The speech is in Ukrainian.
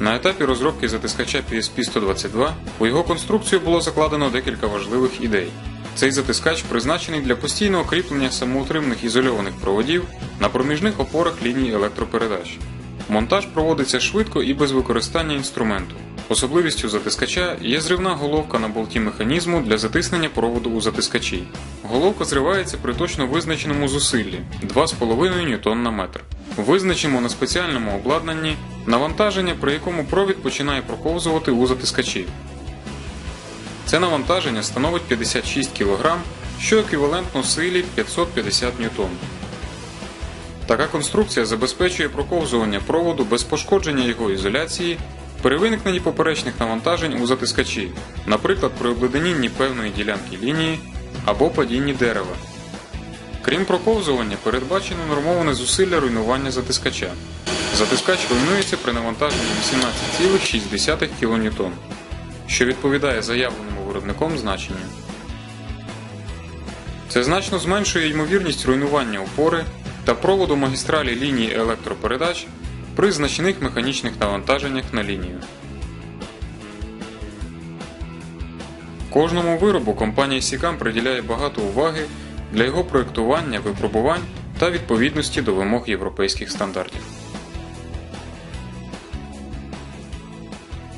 На етапі розробки затискача PSP-122 у його конструкцію було закладено декілька важливих ідей. Цей затискач призначений для постійного кріплення самоутримних ізольованих проводів на проміжних опорах ліній електропередач. Монтаж проводиться швидко і без використання інструменту. Особливістю затискача є зривна головка на болті механізму для затиснення проводу у затискачі. Головка зривається при точно визначеному зусиллі 2,5 Нм на метр. Визначимо на спеціальному обладнанні навантаження, при якому провід починає проковзувати у затискачі. Це навантаження становить 56 кг, що еквівалентно силі 550 Н. Така конструкція забезпечує проковзування проводу без пошкодження його ізоляції при виникненні поперечних навантажень у затискачі, наприклад, при обледенінні певної ділянки лінії або падінні дерева. Крім проковзування, передбачено нормоване зусилля руйнування затискача. Затискач руйнується при навантаженні 18,6 кН, що відповідає заявленому виробником значенню. Це значно зменшує ймовірність руйнування опори та проводу магістралі лінії електропередач при значних механічних навантаженнях на лінію. Кожному виробу компанія Сікам приділяє багато уваги для його проєктування, випробувань та відповідності до вимог європейських стандартів.